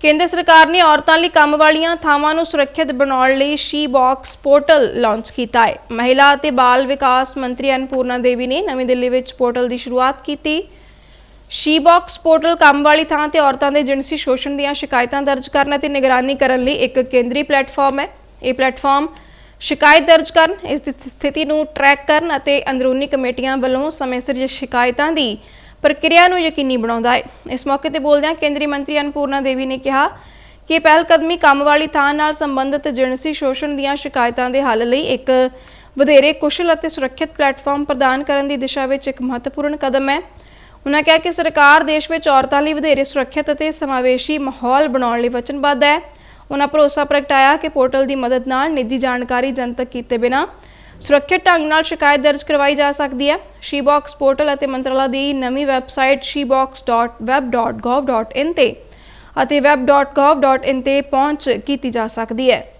ਕੇਂਦਰ ਸਰਕਾਰ ਨੇ ਔਰਤਾਂ ਲਈ ਕੰਮ ਵਾਲੀਆਂ ਥਾਵਾਂ ਨੂੰ ਸੁਰੱਖਿਅਤ ਬਣਾਉਣ ਲਈ ਸ਼ੀ ਬਾਕਸ ਪੋਰਟਲ ਲਾਂਚ ਕੀਤਾ ਹੈ। ਮਹਿਲਾ ਅਤੇ ਬਾਲ ਵਿਕਾਸ ਮੰਤਰੀ ਅਨਪੂਰਨਾ ਦੇਵੀ ਨੇ ਨਵੀਂ ਦਿੱਲੀ ਵਿੱਚ ਪੋਰਟਲ ਦੀ ਸ਼ੁਰੂਆਤ ਕੀਤੀ। ਸ਼ੀ ਬਾਕਸ ਪੋਰਟਲ ਕੰਮ ਵਾਲੀ ਥਾਂ ਤੇ ਔਰਤਾਂ ਦੇ ਜਿਣਸੀ ਸ਼ੋਸ਼ਣ ਦੀਆਂ ਸ਼ਿਕਾਇਤਾਂ ਦਰਜ ਕਰਨ ਅਤੇ ਨਿਗਰਾਨੀ ਕਰਨ ਲਈ ਇੱਕ ਕੇਂਦਰੀ ਪਲੇਟਫਾਰਮ ਹੈ। ਇਹ ਪਲੇਟਫਾਰਮ ਸ਼ਿਕਾਇਤ ਦਰਜ ਕਰਨ, ਇਸ ਦੀ ਸਥਿਤੀ ਨੂੰ ਟਰੈਕ ਕਰਨ ਅਤੇ ਅੰਦਰੂਨੀ ਕਮੇਟੀਆਂ ਵੱਲੋਂ ਸਮੇਂ ਸਿਰ ਸ਼ਿਕਾਇਤਾਂ ਦੀ ਪ੍ਰਕਿਰਿਆ ਨੂੰ ਯਕੀਨੀ ਬਣਾਉਂਦਾ ਹੈ। ਇਸ ਮੌਕੇ ਤੇ ਬੋਲਦਿਆਂ ਕੇਂਦਰੀ ਮੰਤਰੀ ਅਨਪੂਰਨਾ ਦੇਵੀ ਨੇ ਕਿਹਾ ਕਿ ਇਹ ਪਹਿਲ ਕਦਮੀ ਕੰਮ ਵਾਲੀ ਥਾਂ ਨਾਲ ਸੰਬੰਧਿਤ ਜਿਨਸੀ ਸ਼ੋਸ਼ਣ ਦੀਆਂ ਸ਼ਿਕਾਇਤਾਂ ਦੇ ਹੱਲ ਲਈ ਇੱਕ ਵਧੇਰੇ ਕੁਸ਼ਲ ਅਤੇ ਸੁਰੱਖਿਅਤ ਪਲੇਟਫਾਰਮ ਪ੍ਰਦਾਨ ਕਰਨ ਦੀ ਦਿਸ਼ਾ ਵਿੱਚ ਇੱਕ ਮਹੱਤਵਪੂਰਨ ਕਦਮ ਹੈ। ਉਨ੍ਹਾਂ ਕਿਹਾ ਕਿ ਸਰਕਾਰ ਦੇਸ਼ ਵਿੱਚ ਔਰਤਾਂ ਲਈ ਵਧੇਰੇ ਸੁਰੱਖਿਅਤ ਅਤੇ ਸਮਾਵੇਸ਼ੀ ਮਾਹੌਲ ਬਣਾਉਣ ਲਈ ਵਚਨਬੱਧ ਹੈ। ਉਨ੍ਹਾਂ ਭਰੋਸਾ ਪ੍ਰਗਟਾਇਆ ਕਿ ਪੋਰਟਲ ਦੀ ਮਦਦ ਨਾਲ ਨਿੱਜੀ ਜਾਣਕਾਰੀ ਜਨਤਕ ਕੀਤੇ ਬਿਨਾਂ ਸੁਰੱਖਿਅਤ ਢੰਗ ਨਾਲ ਸ਼ਿਕਾਇਤ ਦਰਜ ਕਰਵਾਈ ਜਾ ਸਕਦੀ ਹੈ। ਸ਼ੀਬਾਕਸ ਪੋਰਟਲ ਅਤੇ ਮੰਤਰਾਲਾ ਦੀ ਨਵੀਂ ਵੈਬਸਾਈਟ shebox.web.gov.in ਤੇ ਅਤੇ web.gov.in ਤੇ ਪਹੁੰਚ ਕੀਤੀ ਜਾ ਸਕਦੀ ਹੈ।